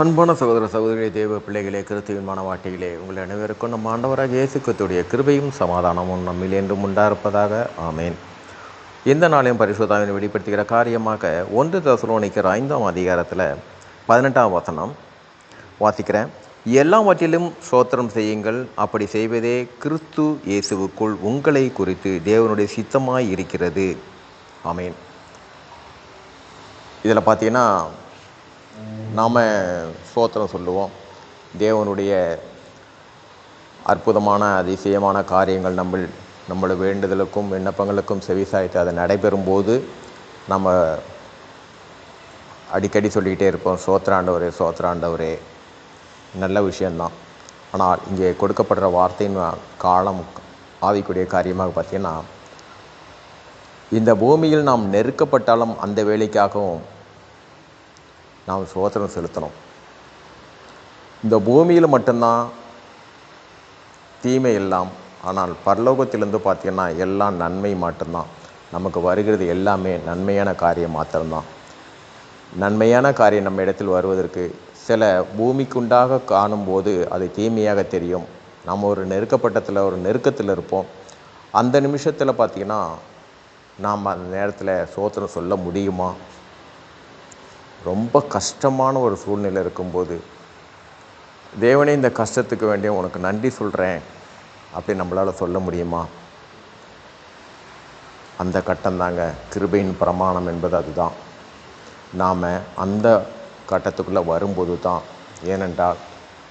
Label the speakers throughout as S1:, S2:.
S1: அன்பான சகோதர சகோதரிய தேவ பிள்ளைகளே கிறிஸ்துவின் மனவாட்டிகளே உங்கள் அனைவருக்கும் நம்ம ஆண்டவராக இயேசு கிருபையும் சமாதானமும் நம்மில் என்றும் உண்டாயிருப்பதாக. ஆமேன். இந்த நாளையும் பரிசுத்தாவின் வெளிப்படுத்துகிற காரியமாக ஒன்று தசலோனிக்கிற ஐந்தாம் அதிகாரத்தில் பதினெட்டாம் வசனம் வாசிக்கிறேன். எல்லாவற்றிலும் சோத்திரம் செய்யுங்கள். அப்படி செய்வதே கிறிஸ்து இயேசுவுக்குள் உங்களை குறித்து தேவனுடைய சித்தமாய் இருக்கிறது. ஆமேன். இதில் பார்த்தீங்கன்னா நாம் ஸ்தோத்திரம் சொல்லுவோம். தேவனுடைய அற்புதமான அதிசயமான காரியங்கள் நம்ம நம்மளோட வேண்டுதலுக்கும் விண்ணப்பங்களுக்கும் செவிசாய்த்து அது நடைபெறும்போது நம்ம அடிக்கடி சொல்லிக்கிட்டே இருப்போம் சோத்ராண்டவரே சோத்ராண்டவரே. நல்ல விஷயந்தான். ஆனால் இங்கே கொடுக்கப்படுற வார்த்தையின் காலம் ஆவிக்குரிய காரியமாக பார்த்தீங்கன்னா இந்த பூமியில் நாம் நெருக்கப்பட்டாலும் அந்த வேலைக்காகவும் நாம் சோதனம் செலுத்தணும். இந்த பூமியில் மட்டும்தான் தீமை எல்லாம் ஆனால் பரலோகத்திலேருந்து பார்த்தீங்கன்னா எல்லாம் நன்மை மட்டும்தான். நமக்கு வருகிறது எல்லாமே நன்மையான காரியம் மாத்திரம்தான். நன்மையான காரியம் நம்ம இடத்தில் வருவதற்கு சில பூமிக்குண்டாக காணும்போது அது தீமையாக தெரியும். நம்ம ஒரு நெருக்கப்பட்டத்தில் ஒரு நெருக்கத்தில் இருப்போம். அந்த நிமிஷத்தில் பார்த்திங்கன்னா நாம் அந்த நேரத்தில் சோத்திரம் சொல்ல முடியுமா? ரொம்ப கஷ்டமான ஒரு சூழ்நிலை இருக்கும்போது தேவனே இந்த கஷ்டத்துக்கு வேண்டிய உனக்கு நன்றி சொல்கிறேன் அப்படி நம்மளால் சொல்ல முடியுமா? அந்த கட்டம்தாங்க கிருபையின் பிரமாணம் என்பது அதுதான். நாம் அந்த கட்டத்துக்குள்ளே வரும்போது தான் ஏனென்றால்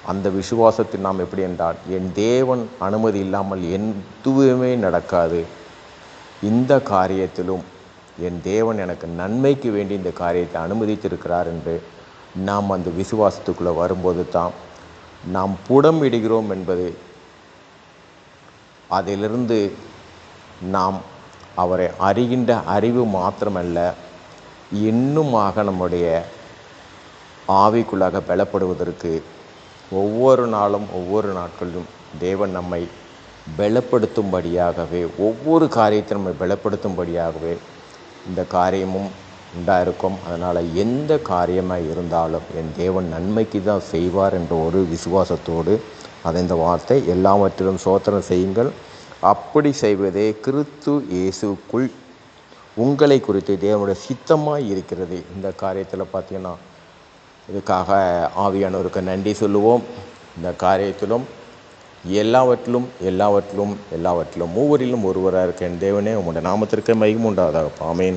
S1: அந்த விசுவாசத்தில் நாம் எப்படி என்றால் என் தேவன் அனுமதி இல்லாமல் எதுவுமே நடக்காது. இந்த காரியத்திலும் என் தேவன் எனக்கு நன்மைக்கு வேண்டி இந்த காரியத்தை அனுமதித்திருக்கிறார் என்று நாம் அந்த விசுவாசத்துக்குள்ளே வரும்போது தான் நாம் புடம் இடுகிறோம் என்பது அதிலிருந்து நாம் அவரை அறிகின்ற அறிவு மாத்திரமல்ல இன்னுமாக நம்முடைய ஆவிக்குள்ளாக பலப்படுவதற்கு ஒவ்வொரு நாளும் ஒவ்வொரு நாட்களிலும் தேவன் நம்மை பலப்படுத்தும்படியாகவே ஒவ்வொரு காரியத்தை நம்மை பலப்படுத்தும்படியாகவே இந்த காரியமும் உண்டாயிருக்கும். அதனால் எந்த காரியமாக இருந்தாலும் என் தேவன் நன்மைக்கு தான் செய்வார் என்ற ஒரு விசுவாசத்தோடு அதை இந்த வார்த்தை எல்லாவற்றிலும் சோத்திரம் செய்யுங்கள். அப்படி செய்வதே கிறிஸ்து இயேசுக்குள் உங்களை குறித்து தேவனுடைய சித்தமாக இருக்கிறது. இந்த காரியத்தில் பார்த்தீங்கன்னா இதுக்காக ஆவியானவருக்கு நன்றி சொல்லுவோம். இந்த காரியத்திலும் எல்லாவற்றிலும் எல்லாவற்றிலும் எல்லாவற்றிலும் மூவரிலும் ஒருவராக இருக்க என் தேவனே உங்களோட நாமத்திற்கு மகிமுண்டாதாக ஆமேன்.